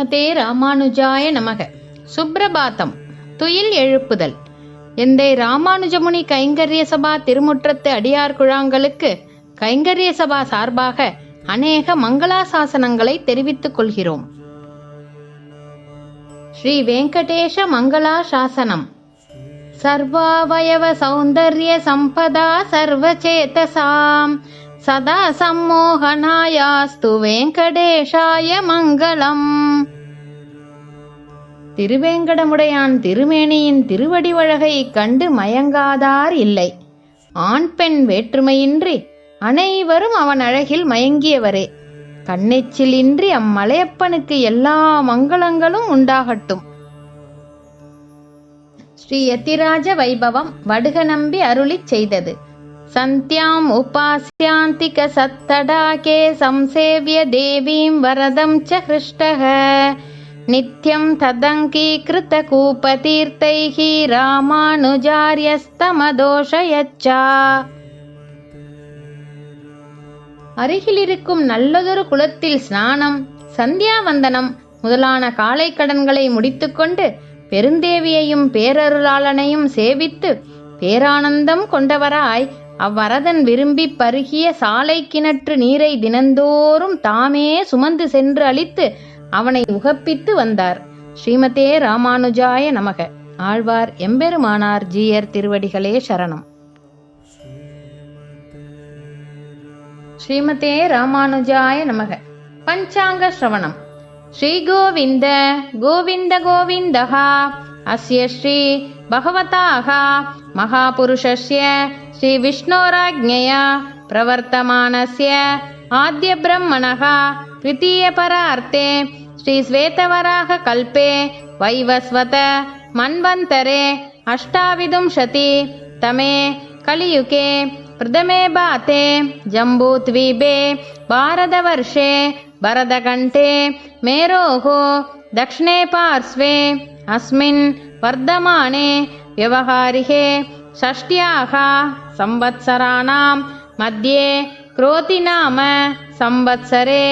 ஸ்ரீமதே ராமானுஜாய நமக. சுப்ரபாதம் துயில் எழுப்புதல். எந்தை ராமானுஜமுனி கைங்கரிய சபா திருமுற்றத்து அடியார் குழாங்களுக்கு கைங்கரிய சபா சார்பாக அநேக மங்களாசாசனங்களை தெரிவித்துக் கொள்கிறோம். ஸ்ரீ வெங்கடேஷ மங்களாசாசனம். சர்வாவயவ சௌந்தர்ய சம்பதா சர்வச்சேதசாம். சதா சம்மோகனாயாஸ்து வெங்கடேஷாய மங்களம். திருவேங்கடமுடையான் திருமேனியின் திருவடிவழகை கண்டு மயங்காதார் இல்லை. ஆண் பெண் வேற்றுமையின்றி அனைவரும் அவன் அழகில் மயங்கியவரே. கண்ணெச்சில் இன்றி அம்மலையப்பனுக்கு எல்லா மங்களங்களும் உண்டாகட்டும். ஸ்ரீ யத்திராஜ வைபவம் வடுக நம்பி அருளிச் செய்தது. சந்தியாம் உபாசியாந்திக சத்தடாகே சம்சேவிய தேவீம் வரதம் ச கிருஷ்டக நித்யம் ததங்கீகிருத கூபதீர்த்தைः ராமானுஜாரியஸ்தமதோஷயச்சா அருகிலிருக்கும் நல்லதொரு குளத்தில் ஸ்நானம் சந்தியாவந்தனம் முதலான காலை கடன்களை முடித்துக்கொண்டு பெருந்தேவியையும் பேரருளாளனையும் சேவித்து பேரானந்தம் கொண்டவராய் அவ்வரதன் விரும்பி பருகிய சாலை கிணற்று நீரை தினந்தோறும் தாமே சுமந்து சென்று அளித்து அவனை உகப்பித்து வந்தார் ஸ்ரீமதே ராமானுஜாய நமக ஆழ்வார் எம்பெருமானார் ஜீயர் திருவடிகளே சரணம் ஸ்ரீமதே ராமானுஜாய நமக பஞ்சாங்க ஸ்ரவணம் ஸ்ரீ கோவிந்த கோவிந்த கோவிந்தः அஸ்ய ஸ்ரீ பகவதாः மகாபுருஷஸ்ய ஸ்ரீ விஷ்ணோராஜ்ஞயா பிரவர்த்தமானஸ்ய ஆத்ய பிரம்மணः द्वितीयपरार्थे श्री श्वेतवराह कल्पे वैवस्वत मन्वन्तरे अष्टाविंशति तमे कलियुगे प्रथमे बाते जम्बूद्वीपे भारतवर्षे भरतकण्ठे मेरोः दक्षिणे पार्श्वे अस्मिन् वर्धमाने व्यवहारिके षष्ट्याः संवत्सराणां मध्ये क्रोतिनाम संवत्सरे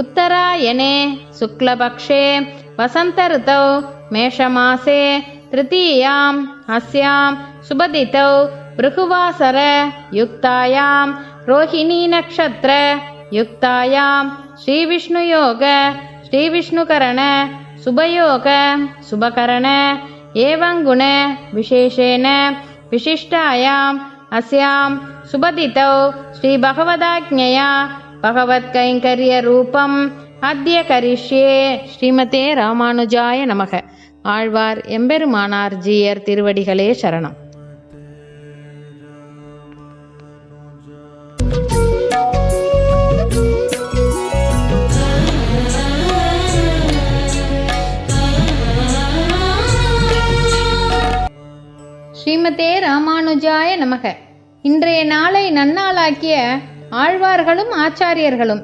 उत्तरायणे शुक्लपक्षे वसन्तऋतौ मेषमासे तृतीयाम् अस्यां सुबदितौ भृगुवासरयुक्तायां रोहिणीनक्षत्रयुक्तायां श्रीविष्णुयोग श्रीविष्णुकरण शुभयोग शुभकरण एवं गुण विशेषेण विशिष्टायाम् अस्यां सुबदितौ श्रीभगवदाज्ञया பகவத்கைங்கரியரூபம் அத்திய கரிஷ்யே ஸ்ரீமதே ராமானுஜாய நமக. ஆழ்வார் எம்பெருமானார் ஜீயர் திருவடிகளே சரணம். ஸ்ரீமதே ராமானுஜாய நமக. இன்றைய நாளை நன்னாளாக்கிய ஆழ்வார்களும் ஆச்சாரியர்களும்.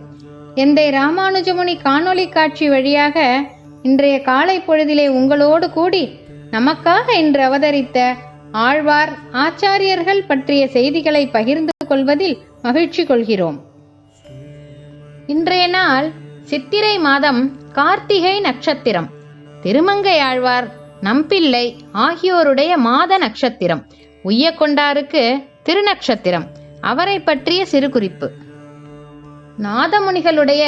எந்தை ராமானுஜமுனி காணொளி காட்சி வழியாக இன்றைய காலை பொழுதிலே உங்களோடு கூடி நமக்காக இன்று அவதரித்த ஆழ்வார் ஆச்சாரியர்கள் பற்றிய செய்திகளை பகிர்ந்து கொள்வதில் மகிழ்ச்சி கொள்கிறோம். இன்றைய நாள் சித்திரை மாதம் கார்த்திகை நட்சத்திரம். திருமங்கை ஆழ்வார் நம்பிள்ளை ஆகியோருடைய மாத நட்சத்திரம். உய்யக்கொண்டாருக்கு திருநட்சத்திரம். அவரை பற்றிய சிறு குறிப்பு நாதமுனிகளுடைய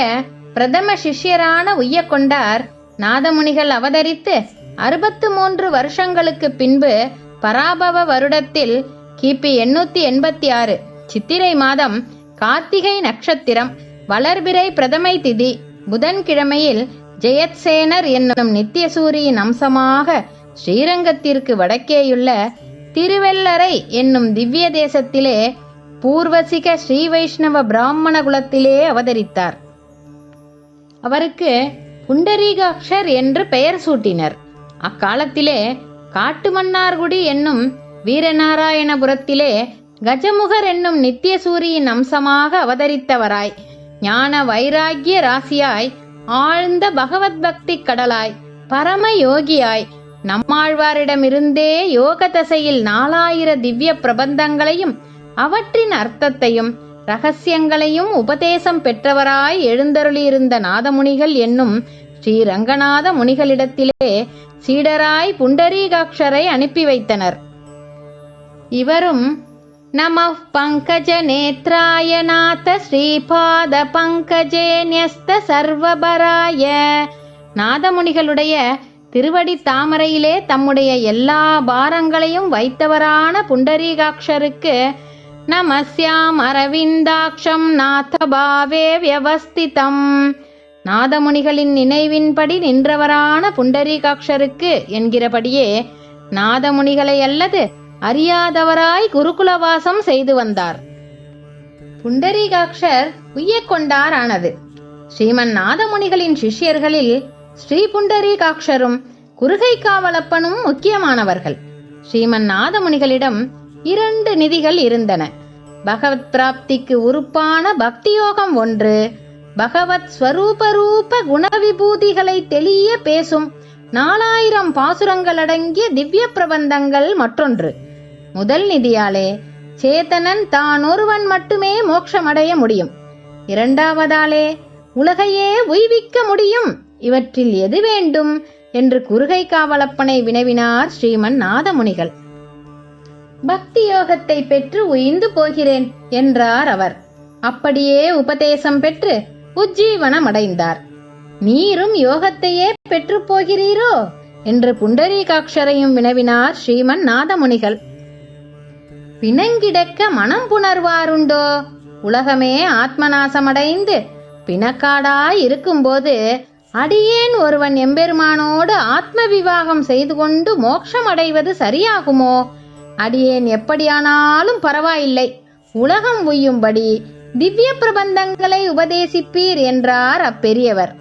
பிரதம சிஷ்யரான உய்யக்கொண்டார் நாதமுனிகள் அவதரித்து அறுபத்து மூன்று வருஷங்களுக்கு பின்பு பராபவ வருடத்தில் கிபி எண்ணூத்தி எண்பத்தி ஆறு சித்திரை மாதம் கார்த்திகை நட்சத்திரம் வளர்பிறை பிரதமை திதி புதன்கிழமையில் ஜெயத்சேனர் என்னும் நித்தியசூரியின் அம்சமாக ஸ்ரீரங்கத்திற்கு வடக்கேயுள்ள திருவெல்லரை என்னும் திவ்ய தேசத்திலே பூர்வசிக ஸ்ரீ வைஷ்ணவ பிராமண குலத்திலே அவதரித்தார். அவருக்கு புண்டரீகாட்சர் என்று பெயர் சூட்டினர். அக்காலத்திலே காட்டுமன்னார்குடி என்னும் வீரநாராயணபுரத்திலே கஜமுகர் என்னும் நித்தியசூரியின் அம்சமாக அவதரித்தவராய் ஞான வைராகிய ராசியாய் ஆழ்ந்த பகவத் பக்தி கடலாய் பரம யோகியாய் நம்மாழ்வாரிடமிருந்தே யோக தசையில் நாலாயிர திவ்ய பிரபந்தங்களையும் அவற்றின் அர்த்தத்தையும் ரகசியங்களையும் உபதேசம் பெற்றவராய் எழுந்தருளியிருந்த நாதமுனிகள் என்னும் ஸ்ரீரங்கநாத முனிகளிடத்திலே சீடராய் புண்டரீகாட்சரை அனுப்பி வைத்தனர். இவரும் நம பங்கஜ நேத்ராய நாத ஸ்ரீபாத பங்கஜே நியஸ்த சர்வபராய. நாதமுனிகளுடைய திருவடி தாமரையிலே தம்முடைய எல்லா பாரங்களையும் வைத்தவரான புண்டரீகாட்சருக்கு நமஸ்யாமரவிந்தாட்சம் அரவிந்தாட்சம் வியவஸ்திதம். நாதமுனிகளின் நினைவின்படி நின்றவரான புண்டரீகாட்சருக்கு என்கிறபடியே நாதமுனிகளை அல்லது அறியாதவராய் குருகுலவாசம் செய்து வந்தார். புண்டரீகாட்சர் உய்யக்கொண்டார் ஆனது ஸ்ரீமன் நாதமுனிகளின் சிஷ்யர்களில் ஸ்ரீ புண்டரீகாட்சரும் குறுகை காவலப்பனும் முக்கியமானவர்கள். ஸ்ரீமன் நாதமுனிகளிடம் இரண்டு நிதிகள் இருந்தன. பகவத் பிராப்திக்கு உறுப்பான பக்தியோகம் ஒன்று. பகவத் ஸ்வரூபரூப குணவிபூதிகளை தெளிய பேசும் நாலாயிரம் பாசுரங்கள் அடங்கிய திவ்ய பிரபந்தங்கள் மற்றொன்று. முதல் நிதியாலே சேதனன் தான் ஒருவன் மட்டுமே மோட்சமடைய முடியும். இரண்டாவதாலே உலகையே உய்விக்க முடியும். இவற்றில் எது வேண்டும்? என்று குறுகை காவலப்பனை வினவினார் ஸ்ரீமன் நாதமுனிகள். பக்தி யோகத்தை பெற்று உயிந்து போகிறேன் என்றார் அவர். அப்படியே உபதேசம் பெற்று உஜ்ஜீவனம் அடைந்தார் நீரும் யோகத்தையே பெற்று போகிறீரோ என்று புண்டரீகாட்சரையும் வினவினார் ஸ்ரீமன் நாதமுனிகள். பிணங்கிடக்க மனம் புணர்வாருண்டோ? உலகமே ஆத்மநாசமடைந்து பிணக்காடாய் இருக்கும்போது அடியேன் ஒருவன் எம்பெருமானோடு ஆத்ம விவாகம் செய்து கொண்டு மோட்சம் அடைவது சரியாகுமோ அடியேன் எப்படியானாலும் பரவாயில்லை. உலகம் உய்யும்படி திவ்ய பிரபந்தங்களை உபதேசிப்பீர் என்றார் அப்பெரியவர்.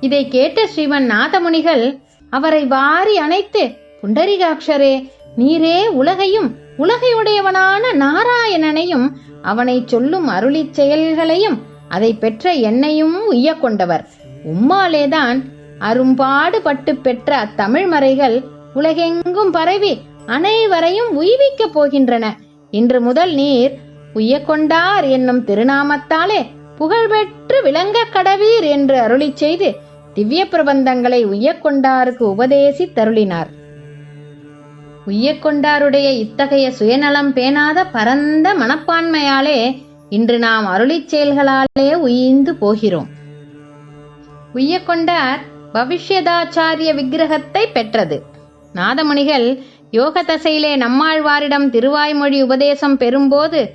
இதை கேட்ட ஸ்ரீமன் நாதமுனிகள் அவரை வாரி அணைத்து புண்டரிகாட்சரே நீரே உலகையும் உலகையுடையவனான நாராயணனையும் அவனை சொல்லும் அருளிச் செயல்களையும் அதை பெற்ற என்னையும் உய்ய கொண்டவர். உம்மாலேதான் அரும்பாடுபட்டு பெற்ற அத்தமிழ் மறைகள் உலகெங்கும் பரவி அனைவரையும் உய்விக்கப் போகின்றன. இன்று முதல் நீர் உய்யக்கொண்டார் என்னும் திருநாமத்தாலே புகழ்பெற்று விளங்கக் கடவீர் என்று அருளிச் செய்து திவ்ய பிரபந்தங்களை உய்யக்கொண்டாருக்கு உபதேசி தருளினார். உய்யக்கொண்டாருடைய இத்தகைய சுயநலம் பேணாத பரந்த மனப்பான்மையாலே இன்று நாம் அருளிச் செயல்களாலே உயிர்ந்து போகிறோம். உய்யக்கொண்டார் பவிஷ்யதாச்சாரிய விக்கிரகத்தை பெற்றது. நாதமுனிகள் யோக தசையிலே நம்மாழ்வாரிடம் திருவாய்மொழி உபதேசம் பெறும்போது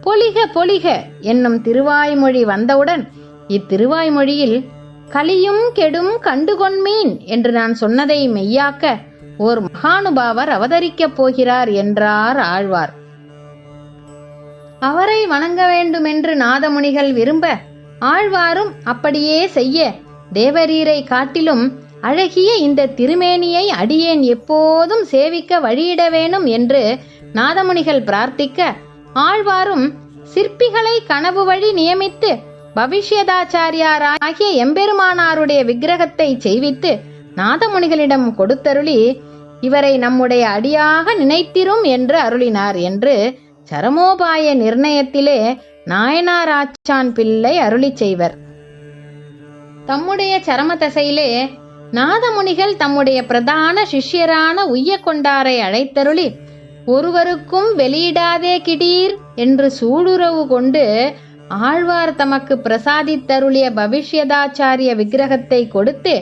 பொலிக பொலிக என்னும் திருவாய்மொழி வந்தவுடன் இத்திருவாய்மொழியில் கலியும் கெடும் கண்டுகொண்மீன் என்று நான் சொன்னதை மெய்யாக்க ஓர் மகானுபாவர் அவதரிக்கப் போகிறார் என்றார் ஆழ்வார். அவரை வணங்க வேண்டுமென்று நாதமுனிகள் விரும்ப ஆழ்வாரும் அப்படியே செய்ய தேவரீரை காட்டிலும் அழகிய இந்த திருமேனியை அடியேன் எப்போதும் சேவிக்க வழியிட வேணும் என்று நாதமுனிகள் பிரார்த்திக்க ஆழ்வாரும் சிற்பிகளை கனவு வழி நியமித்து பவிஷ்யதாச்சாரியாராகிய எம்பெருமானாருடைய விக்கிரகத்தை செய்வித்து நாதமுனிகளிடம் கொடுத்தருளி இவரை நம்முடைய அடியாக நினைத்திரும் என்று அருளினார் என்று சரமோபாய நிர்ணயத்திலே நாயனாராச்சான் பிள்ளை அருளிச் செய்வர். தம்முடைய சரம தசையிலே நாதமுனிகள் தம்முடைய பிரதான சிஷ்யரான உய்யக்கொண்டாரை அழைத்தருளி ஒருவருக்கும் வெளியிடாதே கிடீர் என்று சூடுறவு கொண்டு ஆழ்வார் தமக்கு பிரசாதித்தருளிய பவிஷ்யதாச்சாரிய விக்கிரகத்தை கொடுத்து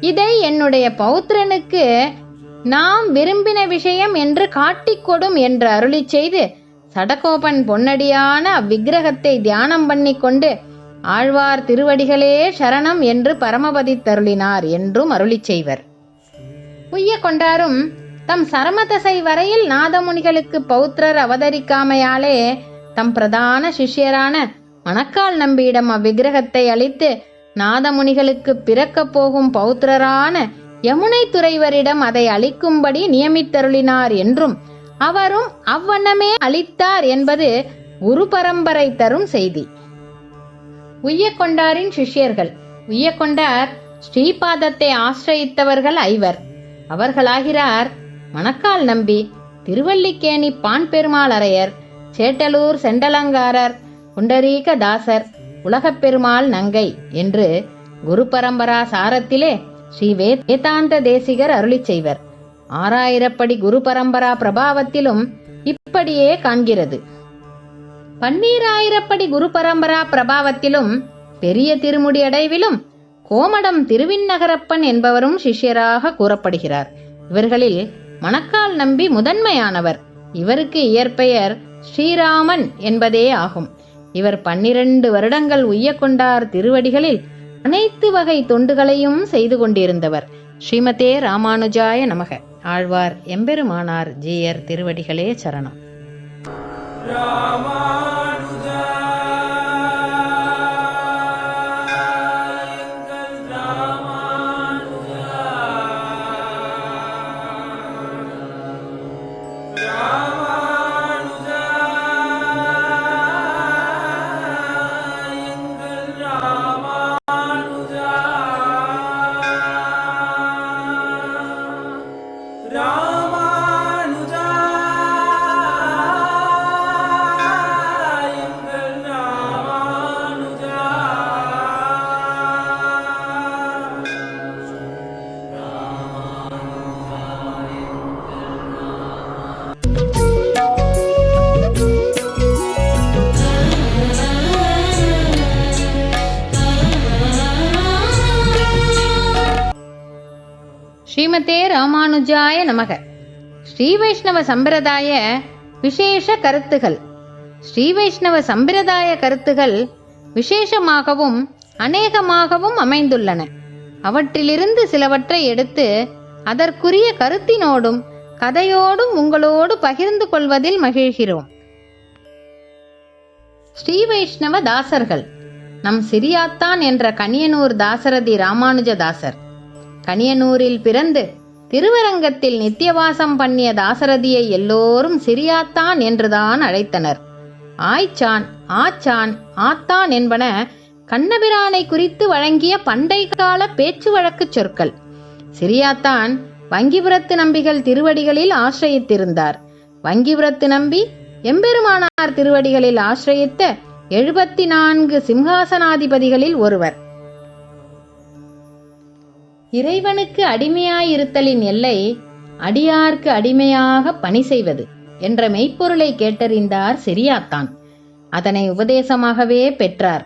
இதை என்னுடைய பௌத்திரனுக்கு நாம் விரும்பின விஷயம் என்று காட்டிக்கொடும் என்று அருளிச் செய்து சடகோபன் பொன்னடியான அவ்விக்கிரகத்தை தியானம் பண்ணிக்கொண்டு ஆழ்வார் திருவடிகளே சரணம் என்று பரமபதித்தருளினார் என்றும் அருளிச் செய்வர். உய்ய கொண்டாரும் தம் சரமதசை வரையில் நாதமுனிகளுக்கு பௌத்திரர் அவதரிக்காமையாலே தம் பிரதான சிஷ்யரான மணக்கால் நம்பியிடம் அவ்விக்கிரகத்தை அளித்து நாதமுனிகளுக்கு பிறக்கப் போகும் பௌத்திரரான யமுனை துறைவரிடம் அதை அளிக்கும்படி நியமித்தருளினார் என்றும் அவரும் அவ்வண்ணமே அளித்தார் என்பது குரு பரம்பரை தரும் செய்தி. உய்யக்கொண்டாரின் சிஷ்யர்கள். உய்யக்கொண்டார் ஸ்ரீபாதத்தை ஆசிரயித்தவர்கள் ஐவர். அவர்களாகிறார் மணக்கால் நம்பி திருவல்லிக்கேணி பான் பெருமாள் அரையர் சேட்டலூர் செண்டலங்காரர் புண்டரீக தாசர் உலகப் பெருமாள் நங்கை என்று குரு பரம்பரா சாரத்திலே ஸ்ரீ வேதாந்த தேசிகர் அருளிச் செய்வர். ஆறாயிரப்படி குரு பரம்பரா பிரபாவத்திலும் இப்படியே காண்கிறது. பன்னீராயிரப்படி குரு பரம்பரா பிரபாவத்திலும் பெரிய திருமுடி அடைவிலும் கோமடம் திருவிண்ணகரப்பன் என்பவரும் சிஷ்யராக கூறப்படுகிறார். இவர்களில் மணக்கால் நம்பி முதன்மையானவர். இவருக்கு இயற்பெயர் ஸ்ரீராமன் என்பதே ஆகும். இவர் பன்னிரண்டு வருடங்கள் உய்ய கொண்டார் திருவடிகளில் அனைத்து வகை தொண்டுகளையும் செய்து கொண்டிருந்தவர். ஸ்ரீமதே ராமானுஜாய நமக. ஆழ்வார் எம்பெருமானார் ஜீயர் திருவடிகளே சரணம். ராமானுஜா ஸ்ரீமதே ராமானுஜாய நமக. ஸ்ரீ வைஷ்ணவ சம்பிரதாய விசேஷ கருத்துகள். ஸ்ரீ வைஷ்ணவ சம்பிரதாய கருத்துகள் விசேஷமாகவும் அநேகமாகவும் அமைந்துள்ளன. அவற்றிலிருந்து சிலவற்றை எடுத்து அதற்குரிய கருத்தினோடும் கதையோடும் உங்களோடு பகிர்ந்து கொள்வதில் மகிழ்கிறோம். ஸ்ரீ வைஷ்ணவ தாசர்கள். நம் சிறியாத்தான் என்ற கனியனூர் தாசரதி ராமானுஜ தாசர். கனியனூரில் பிறந்து திருவரங்கத்தில் நித்தியவாசம் பண்ணிய தாசரதியை எல்லோரும் சிரியாத்தான் என்றுதான் அழைத்தனர். ஆய்ச்சான் ஆச்சான் ஆத்தான் என்பன கண்ணபிரானை குறித்து வழங்கிய பண்டை கால பேச்சு வழக்குச் சொற்கள். சிரியாத்தான் வங்கிபுரத்து நம்பிகள் திருவடிகளில் ஆசிரயித்திருந்தார். வங்கிபுரத்து நம்பி எம்பெருமானார் திருவடிகளில் ஆசிரயித்த எழுபத்தி நான்கு சிம்ஹாசனாதிபதிகளில் ஒருவர். இறைவனுக்கு அடிமையாயிருத்தலின் எல்லை அடியார்க்கு அடிமையாக பணி செய்வது என்ற மெய்ப்பொருளை கேட்டறிந்தார் சிறியாத்தான் அதனை உபதேசமாகவே பெற்றார்.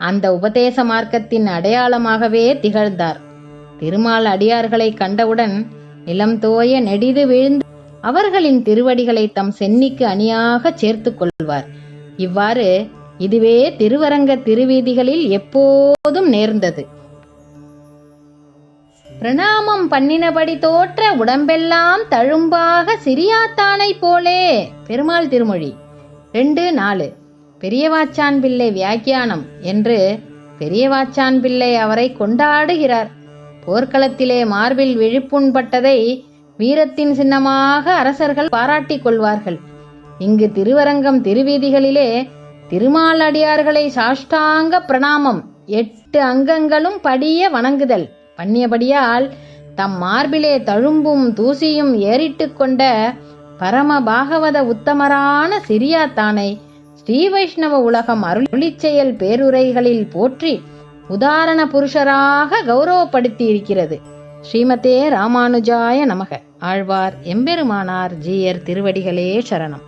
அந்த உபதேச மார்க்கத்தின் அடையாளமாகவே திகழ்ந்தார். திருமால் அடியார்களை கண்டவுடன் நிலம் தோய நெடிது விழுந்து அவர்களின் திருவடிகளை தம் சென்னிக்கு அணியாக சேர்த்துக் கொள்வார். இவ்வாறு இதுவே திருவரங்க திருவீதிகளில் எப்போதும் நேர்ந்தது. பிரணாமம் பண்ணினபடி தோற்ற உடம்பெல்லாம் தழும்பாக சிறியாத்தானை போலே. பெருமாள் திருமொழி. ரெண்டு நாலு. பெரியவாச்சான் பிள்ளை வியாக்கியானம் என்று பெரியவாச்சான் பிள்ளை அவரை கொண்டாடுகிறார். போர்க்களத்திலே மார்பில் விழிப்புண்பட்டதை வீரத்தின் சின்னமாக அரசர்கள் பாராட்டிக் கொள்வார்கள். இங்கு திருவரங்கம் திருவீதிகளிலே திருமாலடியார்களை சாஷ்டாங்க பிரணாமம். எட்டு அங்கங்களும் படிய வணங்குதல். பண்ணியபடியால் தம் மார்பிலே தழும்பும் தூசியும் ஏறிட்டு கொண்ட பரம பாகவத உத்தமரான சிறியாத்தானை ஸ்ரீ வைஷ்ணவ உலகம் அருளிச்செயல் பேருரைகளில் போற்றி உதாரண புருஷராக கௌரவப்படுத்தி இருக்கிறது ஸ்ரீமதே ராமானுஜாய நமக. ஆழ்வார் எம்பெருமானார் ஜீயர் திருவடிகளே சரணம்.